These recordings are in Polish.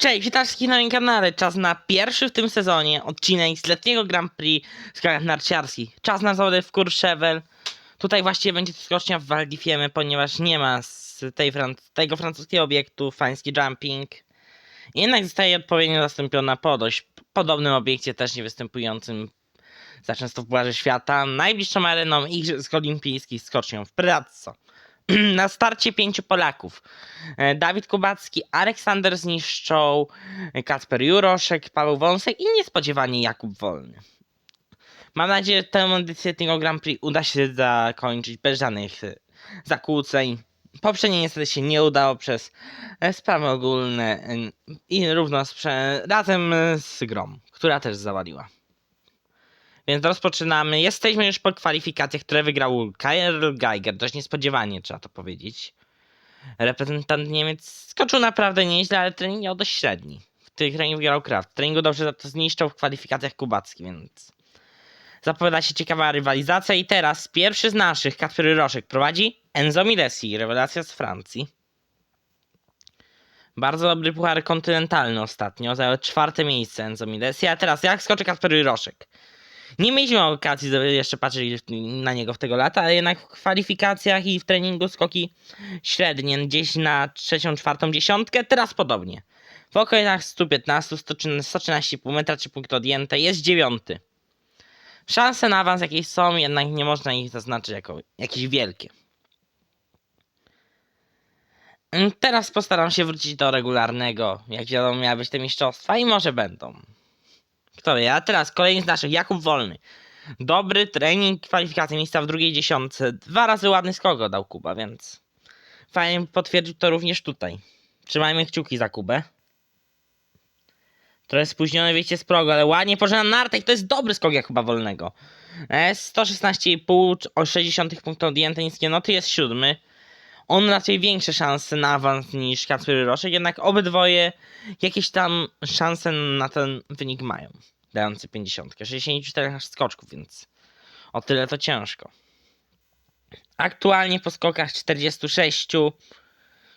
Cześć, witam wszystkich na moim kanale. Czas na pierwszy w tym sezonie odcinek z letniego Grand Prix w skakach narciarskich. Czas na zawody w Courchevel. Tutaj właściwie będzie skocznia w Val ponieważ nie ma z tej fran tego francuskiego obiektu fański jumping. Jednak zostaje odpowiednio zastąpiona po dość podobnym obiekcie, też nie występującym za często w Pucharze Świata. Najbliższą areną Igrzysk Olimpijskich skocznią w Predazzo. na starcie pięciu Polaków. E, Dawid Kubacki, Aleksander Zniszczą, e, Kacper Juroszek, Paweł Wąsek i niespodziewanie Jakub Wolny. Mam nadzieję, że tę edycję tego Grand Prix uda się zakończyć bez żadnych e, zakłóceń. Poprzednie niestety się nie udało przez e, sprawy ogólne i równo z, razem z grą, która też zawaliła. Więc rozpoczynamy. Jesteśmy już po kwalifikacjach, które wygrał Karl Geiger. Dość niespodziewanie, trzeba to powiedzieć. Reprezentant Niemiec skoczył naprawdę nieźle, ale trening miał dość średni. W tych treningu wygrał Kraft. W treningu dobrze za to zniszczył w kwalifikacjach Kubacki, więc zapowiada się ciekawa rywalizacja. I teraz pierwszy z naszych, Kacper Roszek, prowadzi Enzo Milesi, rewelacja z Francji. Bardzo dobry puchar kontynentalny ostatnio, zajął czwarte miejsce Enzo Milesi, a teraz jak skoczy Kacper Roszek? Nie mieliśmy okazji jeszcze patrzeć na niego w tego lata, ale jednak w kwalifikacjach i w treningu skoki średnie, gdzieś na trzecią, czwartą dziesiątkę, teraz podobnie. W okolicach 115, 113,5 metra, 3 punkty odjęte, jest dziewiąty. Szanse na awans jakieś są, jednak nie można ich zaznaczyć jako jakieś wielkie. Mm, Teraz postaram się wrócić do regularnego. Jak wiadomo, miały być te mistrzostwa i może będą. Kto wie, a teraz kolejny z naszych, Jakub Wolny. Dobry trening, kwalifikacje miejsca w drugiej dziesiątce. Dwa razy ładny skok dał Kuba, więc fajnie potwierdził to również tutaj. Trzymajmy kciuki za Kubę. Trochę spóźnione wyjście z progu, ale ładnie pożena nartek, to jest dobry skok Jakuba Wolnego. E, 116,5 o 60 punktów odjęte, niskie noty, jest siódmy. On raczej większe szanse na awans niż Kacper Roszek, jednak obydwoje jakieś tam szanse na ten wynik mają. Dający 50. 64 aż skoczków, więc o tyle to ciężko. Aktualnie po skokach 46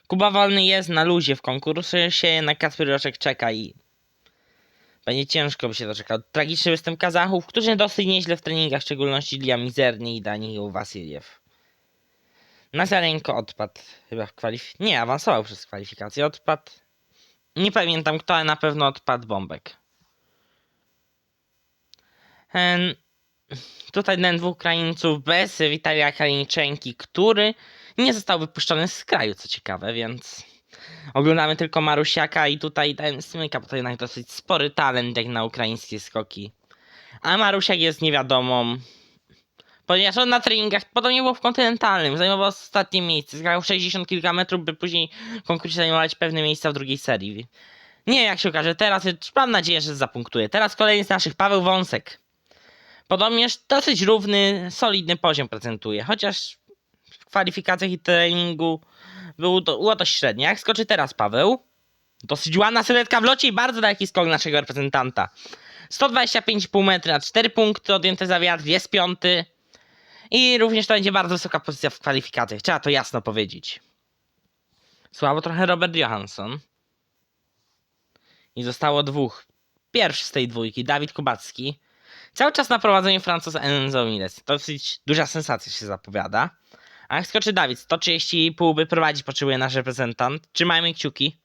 Kuba Wolny jest na luzie w konkursie, jednak Kacper Roszek czeka i będzie ciężko by się doczekał. Tragiczny występ Kazachów, którzy dosyć nieźle w treningach, w szczególności Lia Mizerny i Danil Wasiliew. Nazarenko odpadł chyba w kwalif... Nie, awansował przez kwalifikację. Odpadł. Nie pamiętam kto, ale na pewno odpadł Bombek. Em, Tutaj ten dwóch Ukraińców bez Witalia Kaliniczenki, który nie został wypuszczony z kraju, co ciekawe, więc oglądamy tylko Marusiaka i tutaj ten Smyka, bo to jednak dosyć spory talent jak na ukraińskie skoki. A Marusiak jest niewiadomą, Ponieważ on na treningach podobnie było w kontynentalnym, zajmował ostatnie miejsce, zgrał 60 kilka metrów, by później w konkursie zajmować pewne miejsca w drugiej serii. Nie jak się okaże, teraz mam nadzieję, że zapunktuje. Teraz kolejny z naszych, Paweł Wąsek. Podobnież dosyć równy, solidny poziom prezentuje, chociaż w kwalifikacjach i treningu był do, było dość średnie. Jak skoczy teraz Paweł? Dosyć ładna sylwetka w locie i bardzo daleki skok naszego reprezentanta. 125,5 metra, 4 punkty odjęte za wiatr, jest piąty. I również to będzie bardzo wysoka pozycja w kwalifikacjach. Trzeba to jasno powiedzieć. Słabo trochę Robert Johansson. I zostało dwóch. Pierwszy z tej dwójki, Dawid Kubacki. Cały czas na prowadzeniu Francuza Enzo Miles. Dosyć duża sensacja się zapowiada. A jak skoczy Dawid, 130,5 by prowadzić potrzebuje nasz reprezentant. Trzymajmy kciuki.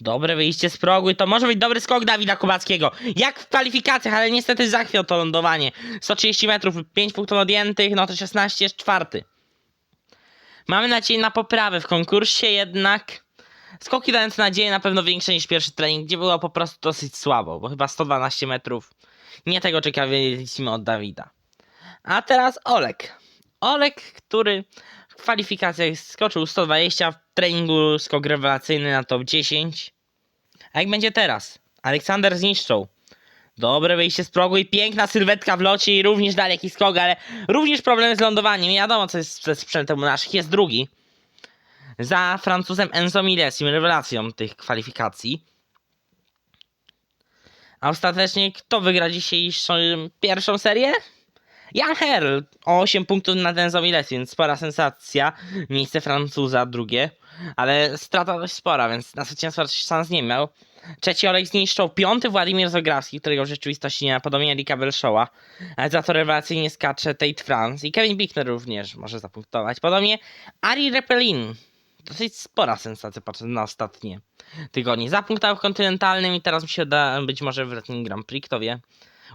Dobre wyjście z progu i to może być dobry skok Dawida Kubackiego. Jak w kwalifikacjach, ale niestety zachwiał to lądowanie. 130 metrów, 5 punktów odjętych, no to 16 jest czwarty. Mamy nadzieję na poprawę w konkursie, jednak skoki dające nadzieję na pewno większe niż pierwszy trening, gdzie było po prostu dosyć słabo, bo chyba 112 metrów. Nie tego czekaliśmy od Dawida. A teraz Olek. Olek, który w kwalifikacjach skoczył 120, w treningu skok rewelacyjny na top 10. A jak będzie teraz? Aleksander zniszczą. Dobre wyjście z progu i piękna sylwetka w locie i również daleki skok, ale również problemy z lądowaniem. Nie wiadomo co jest ze sprzętem u naszych. Jest drugi. Za Francuzem Enzo Milesim, rewelacją tych kwalifikacji. A ostatecznie kto wygra dzisiejszą pierwszą serię? Jan Herl o 8 punktów na ten Zomiles, więc spora sensacja. Miejsce Francuza drugie, ale strata dość spora, więc na zwycięstwo szans nie miał. Trzeci Olek zniszczał, piąty Władimir Zograwski, którego w rzeczywistości nie ma, podobnie Erika Belshowa, za to rewelacyjnie skacze Tate France i Kevin Bickner również może zapunktować. Podobnie Ari Repelin, dosyć spora sensacja patrząc na ostatnie tygodnie. Zapunktował w kontynentalnym i teraz mi się da być może w letnim Grand Prix, kto wie.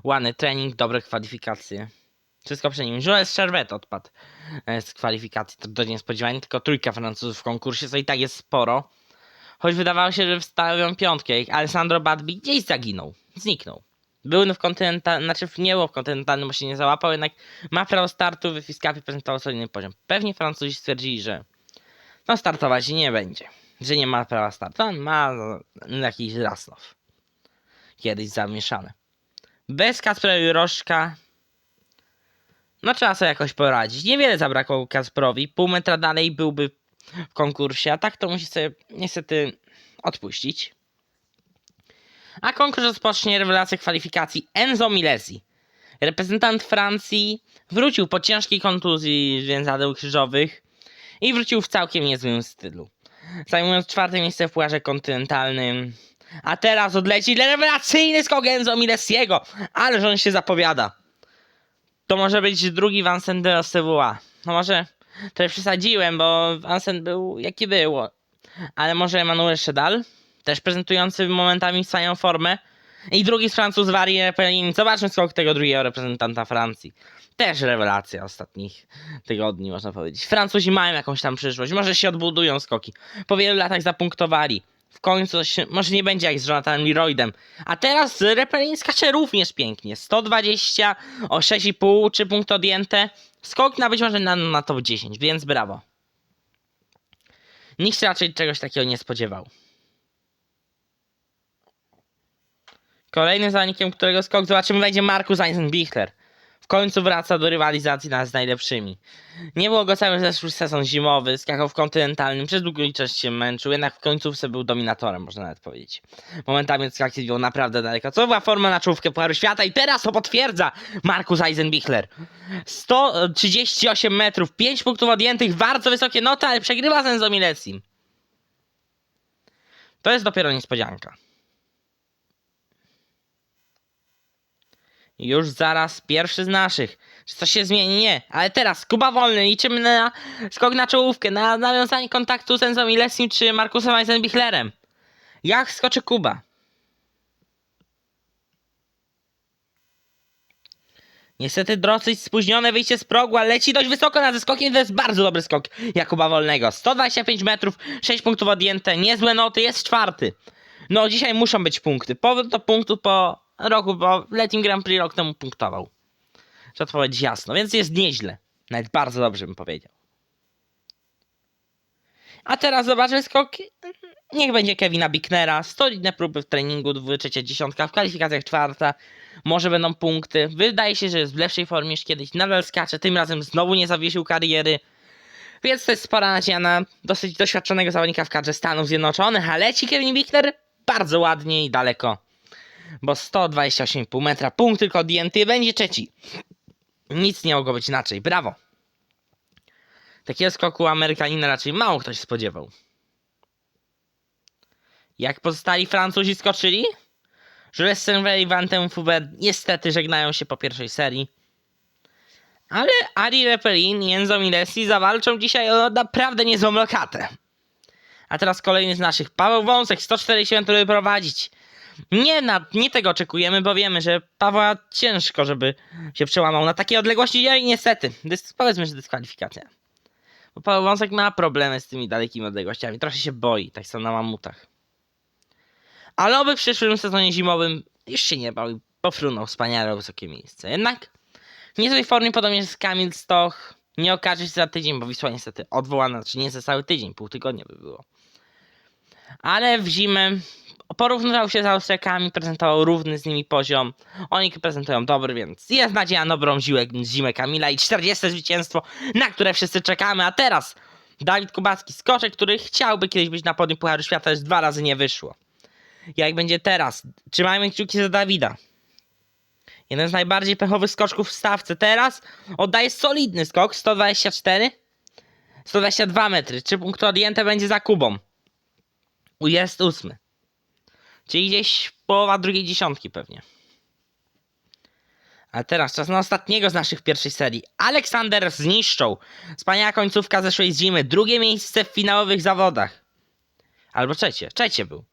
Ładny trening, dobre kwalifikacje. Wszystko przy nim. Jules Servet odpadł e, z kwalifikacji, to do niespodziewania, tylko trójka Francuzów w konkursie, co i tak jest sporo. Choć wydawało się, że wstawią piątkę. Alessandro Badbi gdzieś zaginął. Zniknął. Był w kontynentalnym, znaczy nie było w kontynentalnym, bo się nie załapał, jednak ma prawo startu, w Fiskapie prezentował solidny poziom. Pewnie Francuzi stwierdzili, że no startować nie będzie. Że nie ma prawa startu. On ma jakiś Rasnow. Kiedyś zamieszany. Bez Kacpra Juroszka no trzeba sobie jakoś poradzić. Niewiele zabrakło Kasprowi. Pół metra dalej byłby w konkursie, a tak to musi sobie niestety odpuścić. A konkurs rozpocznie rewelację kwalifikacji Enzo Milesi. Reprezentant Francji wrócił po ciężkiej kontuzji związanych krzyżowych i wrócił w całkiem niezłym stylu. Zajmując czwarte miejsce w pucharze kontynentalnym. A teraz odleci rewelacyjny skok Enzo Milesiego, ale on się zapowiada. To może być drugi Vincent de Savoie. No może trochę przesadziłem, bo Vincent był jaki było. Ale może Emmanuel Chedal, też prezentujący momentami swoją formę. I drugi z Francuz Vari Repelin. Zobaczmy skok tego drugiego reprezentanta Francji. Też rewelacja ostatnich tygodni, można powiedzieć. Francuzi mają jakąś tam przyszłość. Może się odbudują skoki. Po wielu latach zapunktowali. W końcu się, może nie będzie jak z Jonathanem Leroydem. A teraz Repelin skacze również pięknie. 120 o 6,5, 3 punkty odjęte. Skok na być może na, na top 10, więc brawo. Nikt się raczej czegoś takiego nie spodziewał. Kolejnym zawodnikiem, którego skok zobaczymy, będzie Markus Eisenbichler. Końcu wraca do rywalizacji na- z najlepszymi. Nie było go cały zeszły sezon zimowy, skakał w kontynentalnym, przez długą czas się męczył, jednak w końcówce był dominatorem, można nawet powiedzieć. Momentami odskaki wiął naprawdę daleko. Co była forma na czołówkę Pucharu Świata i teraz to potwierdza Markus Eisenbichler. 138 metrów, 5 punktów odjętych, bardzo wysokie noty, ale przegrywa z Enzo. To jest dopiero niespodzianka. Już zaraz pierwszy z naszych. Czy coś się zmieni? Nie. Ale teraz Kuba Wolny. Liczymy na skok na czołówkę, na nawiązanie kontaktu z Enzą Milesim czy Markusem Eisenbichlerem. Jak skoczy Kuba? Niestety dosyć spóźnione wyjście z progu, ale leci dość wysoko na zeskokiem. To jest bardzo dobry skok Jakuba Wolnego. 125 metrów, 6 punktów odjęte, niezłe noty, jest czwarty. No dzisiaj muszą być punkty. Powrót do punktu po roku, bo w letnim Grand Prix rok temu punktował. Trzeba to powiedzieć jasno, więc jest nieźle. Nawet bardzo dobrze bym powiedział. A teraz zobaczmy skok. Niech będzie Kevina Bicknera. Solidne próby w treningu, trzecia dziesiątka, w kwalifikacjach czwarta. Może będą punkty. Wydaje się, że jest w lepszej formie niż kiedyś. Nadal skacze, tym razem znowu nie zawiesił kariery. Więc to jest spora nadzieja na dosyć doświadczonego zawodnika w kadrze Stanów Zjednoczonych, a leci Kevin Bickner bardzo ładnie i daleko. Bo 128,5 metra, punkt tylko odjęty, będzie trzeci. Nic nie mogło być inaczej, brawo. Takiego skoku Amerykanina raczej mało ktoś spodziewał. Jak pozostali Francuzi skoczyli? Jules Senvey i Vantem Fubert niestety żegnają się po pierwszej serii. Ale Ari Repelin i Enzo Milesi zawalczą dzisiaj o naprawdę niezłą lokatę. A teraz kolejny z naszych. Paweł Wąsek, 140 metrów prowadzić. Nie, na, nie tego oczekujemy, bo wiemy, że Pawła ciężko, żeby się przełamał na takiej odległości. No i niestety, dys, powiedzmy, że dyskwalifikacja. Bo Paweł Wąsek ma problemy z tymi dalekimi odległościami. Trochę się boi, tak samo na mamutach. Ale oby w przyszłym sezonie zimowym już się nie bał i pofrunął wspaniale wysokie miejsce. Jednak w niezłej formie, podobnie z Kamil Stoch, nie okaże się za tydzień, bo Wisła niestety odwołana, czy nie za cały tydzień, pół tygodnia by było. Ale w zimę porównywał się z Austriakami, prezentował równy z nimi poziom. Oni prezentują dobry, więc jest nadzieja na dobrą zimę, zimę Kamila i 40 zwycięstwo, na które wszyscy czekamy. A teraz Dawid Kubacki, skoczek, który chciałby kiedyś być na podium Pucharu Świata, już dwa razy nie wyszło. Jak będzie teraz? Trzymajmy kciuki za Dawida. Jeden z najbardziej pechowych skoczków w stawce. Teraz oddaje solidny skok, 124. 122 metry. Trzy punkty odjęte będzie za Kubą. Jest ósmy. Czyli gdzieś połowa drugiej dziesiątki pewnie. A teraz czas na ostatniego z naszych pierwszej serii. Aleksander zniszczą. Wspaniała końcówka zeszłej zimy. Drugie miejsce w finałowych zawodach. Albo trzecie. Trzecie był.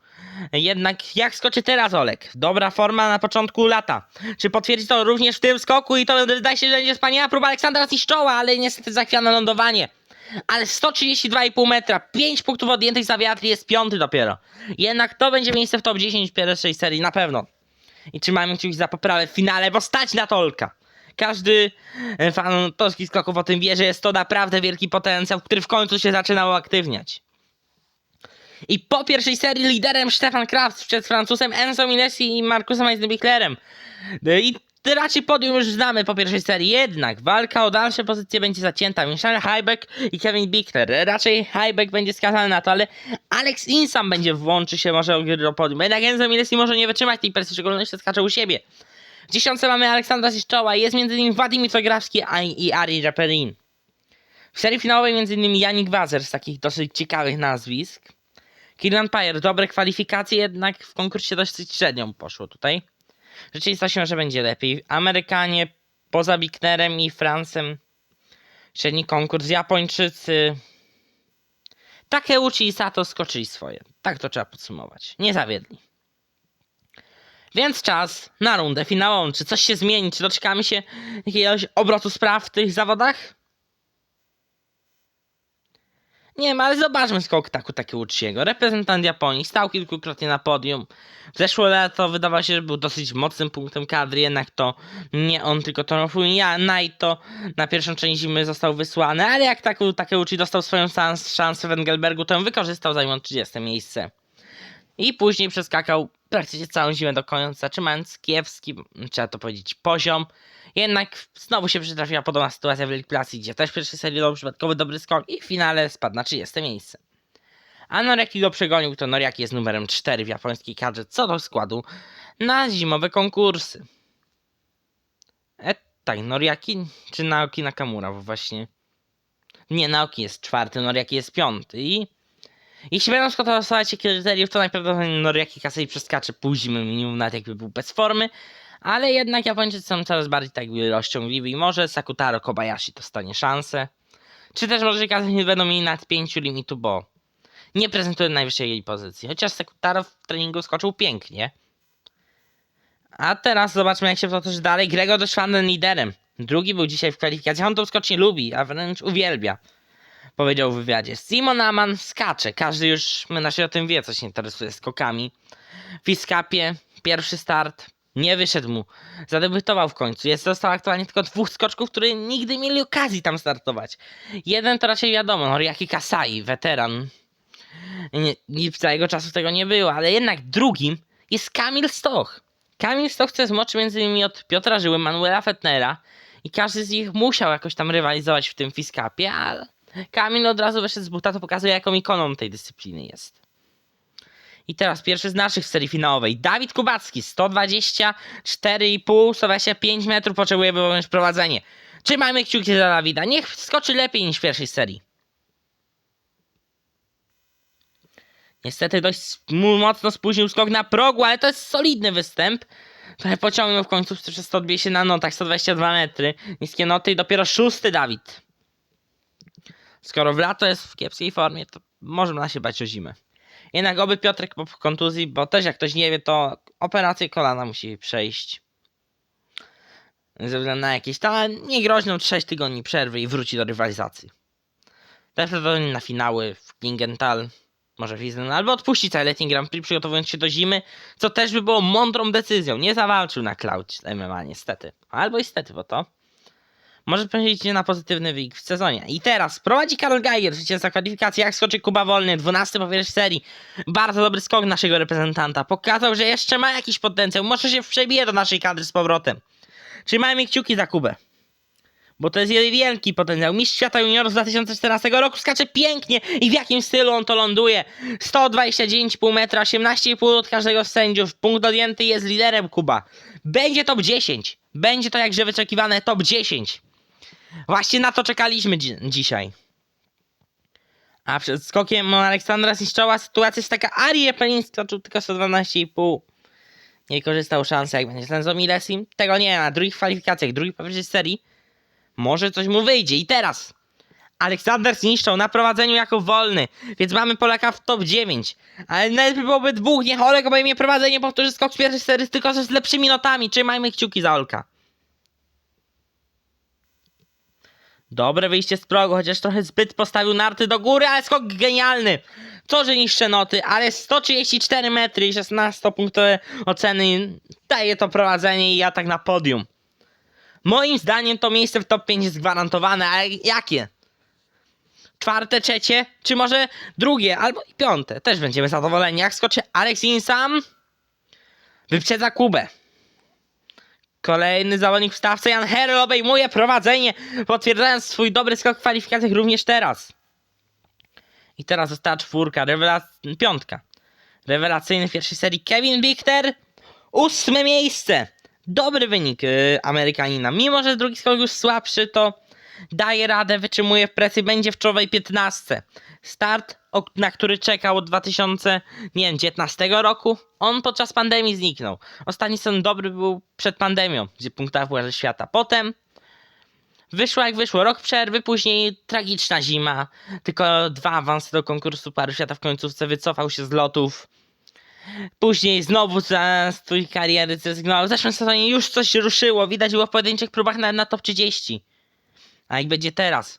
Jednak jak skoczy teraz Olek? Dobra forma na początku lata. Czy potwierdzi to również w tym skoku i to wydaje się, że będzie wspaniała próba Aleksandra zniszczoła, ale niestety zachwiane lądowanie. Ale 132,5 metra, 5 punktów odjętych za wiatr jest piąty dopiero. Jednak to będzie miejsce w top 10 pierwszej serii, na pewno. I trzymajmy kciuki za poprawę w finale, bo stać na Tolka. Każdy e, fan polskich skoków o tym wie, że jest to naprawdę wielki potencjał, który w końcu się zaczyna uaktywniać. I po pierwszej serii liderem Stefan Kraft przed Francuzem Enzo Minesi i Markusem Eisenbichlerem. I raczej podium już znamy po pierwszej serii, jednak walka o dalsze pozycje będzie zacięta. Michel Heibeck i Kevin Bichler. Raczej Heibeck będzie skazany na to, ale Alex Insam będzie włączy się może do podium. Jednak Enzo Minesi może nie wytrzymać tej presji, szczególnie że skacze u siebie. W dziesiątce mamy Aleksandra Ziszczoła, jest między innymi Władimir Tograwski a- i Ari Raperin. W serii finałowej między innymi Janik Wazer z takich dosyć ciekawych nazwisk. Kieran Payer, dobre kwalifikacje, jednak w konkursie dosyć średnio mu poszło tutaj. Rzeczywistością, że będzie lepiej. Amerykanie poza Bicknerem i Francem średni konkurs. Japończycy Takeuchi i Sato skoczyli swoje. Tak to trzeba podsumować. Nie zawiedli. Więc czas na rundę finałową. Czy coś się zmieni? Czy doczekamy się jakiegoś obrotu spraw w tych zawodach? Nie wiem, ale zobaczmy skok taku Takeuchiego. Reprezentant Japonii stał kilkukrotnie na podium. W zeszłe lato wydawało się, że był dosyć mocnym punktem kadry, jednak to nie on, tylko Tonofuya Naito na pierwszą część zimy został wysłany, ale jak Taku Takeuchi dostał swoją sans- szansę w Engelbergu, to ją wykorzystał, zajmując 30 miejsce. I później przeskakał praktycznie całą zimę do końca, trzymając kiepski, trzeba to powiedzieć, poziom. Jednak znowu się przytrafiła podobna sytuacja w Plus, gdzie też w pierwszej serii dał przypadkowy dobry skok i w finale spadł na 30 miejsce. A Noriaki go przegonił, to Noriaki jest numerem 4 w japońskiej kadrze co do składu na zimowe konkursy. E, tak, Noriaki czy Naoki Nakamura, bo właśnie... Nie, Naoki jest czwarty, Noriaki jest piąty i... Jeśli będą stosować się kryteriów, to najprawdopodobniej Noriaki Kasei przeskacze zimy minimum, nawet jakby był bez formy, ale jednak Japończycy są coraz bardziej tak rozciągliwi i może Sakutaro Kobayashi dostanie szansę. Czy też może Kasei nie będą mieli nad 5 limitu, bo nie prezentuje najwyższej jej pozycji. Chociaż Sakutaro w treningu skoczył pięknie. A teraz zobaczmy jak się potoczy dalej. Gregor Deschwanden liderem. Drugi był dzisiaj w kwalifikacji. On tą skocznie lubi, a wręcz uwielbia. Powiedział w wywiadzie. Simon Aman skacze. Każdy już na się o tym wie, co się interesuje skokami. W Iskapie pierwszy start. Nie wyszedł mu. Zadebiutował w końcu. Jest został aktualnie tylko dwóch skoczków, którzy nigdy mieli okazji tam startować. Jeden to raczej wiadomo, Noriaki Kasai, weteran. Nie, nie, całego czasu tego nie było, ale jednak drugim jest Kamil Stoch. Kamil Stoch to jest między innymi od Piotra Żyły, Manuela Fetnera i każdy z nich musiał jakoś tam rywalizować w tym Fiskapie, ale Kamil od razu wyszedł z buta, to pokazuje jaką ikoną tej dyscypliny jest. I teraz pierwszy z naszych w serii finałowej. Dawid Kubacki, 124,5, 125 metrów potrzebuje, objąć prowadzenie. Trzymajmy kciuki za Dawida. Niech skoczy lepiej niż w pierwszej serii. Niestety dość mocno spóźnił skok na progu, ale to jest solidny występ. Trochę pociągnął w końcu przez to odbije się na notach 122 metry. Niskie noty i dopiero szósty Dawid. Skoro w lato jest w kiepskiej formie, to można się bać o zimę. Jednak oby Piotrek po kontuzji, bo też jak ktoś nie wie, to operację kolana musi przejść. Ze względu na jakieś tam niegroźną 6 tygodni przerwy i wróci do rywalizacji. Też to na finały w Klingenthal, może Wiesbaden, albo odpuści cały letni Grand Prix przygotowując się do zimy, co też by było mądrą decyzją. Nie zawalczył na Cloud MMA niestety. Albo niestety, bo to może powiedzieć na pozytywny wynik w sezonie. I teraz prowadzi Karol Geiger, zwycięzca kwalifikacji, jak skoczy Kuba Wolny, 12 po pierwszej serii. Bardzo dobry skok naszego reprezentanta. Pokazał, że jeszcze ma jakiś potencjał, może się przebije do naszej kadry z powrotem. Trzymajmy kciuki za Kubę. Bo to jest jej wielki potencjał. Mistrz świata juniorów z 2014 roku skacze pięknie i w jakim stylu on to ląduje. 129,5 metra, 18,5 od każdego z sędziów. Punkt odjęty jest liderem Kuba. Będzie top 10. Będzie to jakże wyczekiwane top 10. Właśnie na to czekaliśmy dzi dzisiaj. A przed skokiem Aleksandra zniszczała sytuacja jest taka, Ari Epelin skoczył tylko 112,5. Nie korzystał szansy, jak będzie z Lenzo Milesim. Tego nie ma. Drugich kwalifikacjach, drugiej pierwszej serii. Może coś mu wyjdzie. I teraz Aleksander zniszczał na prowadzeniu jako wolny, więc mamy Polaka w top 9. Ale najlepiej byłoby dwóch, niech Olek obejmie prowadzenie, powtórzy skok z pierwszej serii, tylko z lepszymi notami. Trzymajmy kciuki za Olka. Dobre wyjście z progu, chociaż trochę zbyt postawił narty do góry, ale skok genialny. Co, że niższe noty, ale 134 metry i 16-punktowe oceny daje to prowadzenie i atak na podium. Moim zdaniem to miejsce w top 5 jest gwarantowane, ale jakie? Czwarte, trzecie, czy może drugie, albo i piąte. Też będziemy zadowoleni. Jak skoczy Alex Insam, wyprzedza Kubę. Kolejny zawodnik w stawce, Jan Herl obejmuje prowadzenie, potwierdzając swój dobry skok w kwalifikacjach również teraz. I teraz została czwórka, rewelac- piątka. Rewelacyjny w pierwszej serii Kevin Bichter, ósme miejsce. Dobry wynik yy, Amerykanina. Mimo, że drugi skok już słabszy, to daje radę, wytrzymuje w presji, będzie w czołowej 15. Start, na który czekał od 2019 roku, on podczas pandemii zniknął. Ostatni sezon dobry był przed pandemią, gdzie punktowała Pucharze Świata. Potem wyszło jak wyszło, rok przerwy, później tragiczna zima, tylko dwa awanse do konkursu Pucharu Świata w końcówce, wycofał się z lotów. Później znowu za swój kariery zrezygnował. W zeszłym sezonie już coś ruszyło, widać było w pojedynczych próbach na top 30. A jak będzie teraz?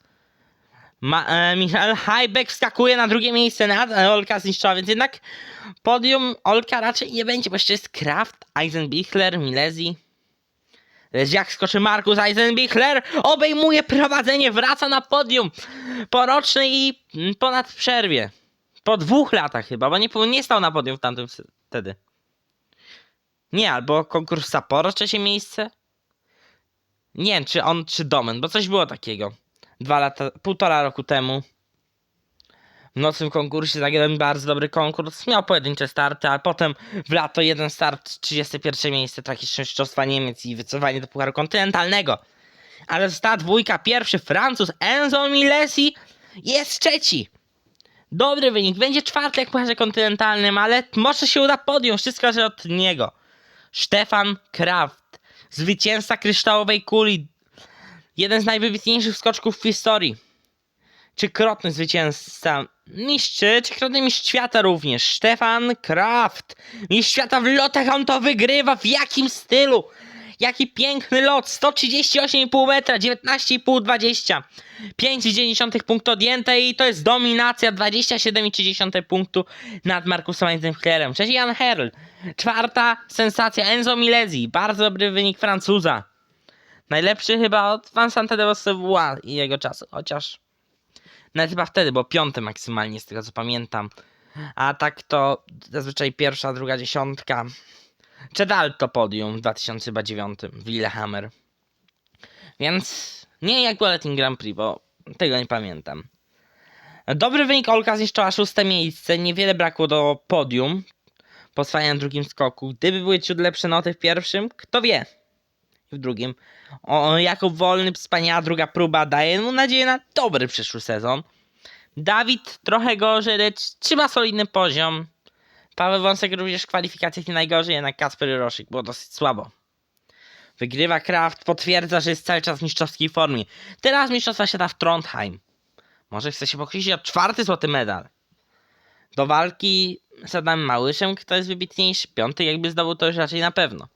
Ma, e, Hajbek wskakuje na drugie miejsce nad e, Olka zniszczyła, więc jednak podium Olka raczej nie będzie, bo jeszcze jest Kraft, Eisenbichler, Milezi. Lecz jak skoczy Markus Eisenbichler, obejmuje prowadzenie, wraca na podium po rocznej i mm, ponad przerwie. Po dwóch latach chyba, bo nie, nie stał na podium w tamtym wtedy. Nie, albo konkurs Sapporo trzecie miejsce. Nie wiem, czy on, czy Domen, bo coś było takiego. Dwa lata, półtora roku temu. W nocnym konkursie zagrałem bardzo dobry konkurs. Miał pojedyncze starty, a potem w lato jeden start, 31 miejsce, tragiczne mistrzostwa Niemiec i wycofanie do Pucharu Kontynentalnego. Ale została dwójka, pierwszy Francuz Enzo Milesi jest trzeci. Dobry wynik, będzie czwarty jak w Pucharze Kontynentalnym, ale może się uda podjąć, wszystko zależy od niego. Stefan Kraft, zwycięzca kryształowej kuli, jeden z najwybitniejszych skoczków w historii. Trzykrotny zwycięzca, mistrz, trzykrotny mistrz świata również, Stefan Kraft. Mistrz świata w lotach, on to wygrywa, w jakim stylu? Jaki piękny lot, 138,5 metra, 19,5, 20. 5,9 punktu odjęte i to jest dominacja, 27,3 punktu nad Markusem Eisenhlerem. Trzeci Jan Herl, czwarta sensacja Enzo Milezi, bardzo dobry wynik Francuza. Najlepszy chyba od de Vossevoix i jego czasu, chociaż nawet chyba wtedy, bo piąty maksymalnie z tego co pamiętam. A tak to zazwyczaj pierwsza, druga dziesiątka. Czedal to podium w 2009 w Lillehammer. Więc nie jak było Latin Grand Prix, bo tego nie pamiętam. Dobry wynik Olka zniszczyła szóste miejsce. Niewiele brakło do podium po swojym drugim skoku. Gdyby były ciut lepsze noty w pierwszym, kto wie. W drugim. O, Jakub Wolny, wspaniała druga próba, daje mu nadzieję na dobry przyszły sezon. Dawid trochę gorzej, lecz trzyma solidny poziom. Paweł Wąsek również w kwalifikacjach nie najgorzej, jednak Kasper Roszik było dosyć słabo. Wygrywa Kraft, potwierdza, że jest cały czas w mistrzowskiej formie. Teraz mistrzostwa świata w Trondheim. Może chce się pochwycić o czwarty złoty medal. Do walki z Adamem Małyszem, kto jest wybitniejszy. Piąty jakby zdobył to już raczej na pewno.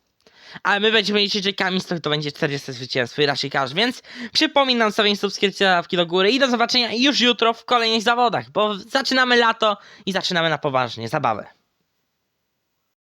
Ale my będziemy liczyć, że Kamistok to będzie 40 zwycięstwo i raczej każ, więc przypominam sobie subskrypcję łapki do góry i do zobaczenia już jutro w kolejnych zawodach, bo zaczynamy lato i zaczynamy na poważnie zabawę.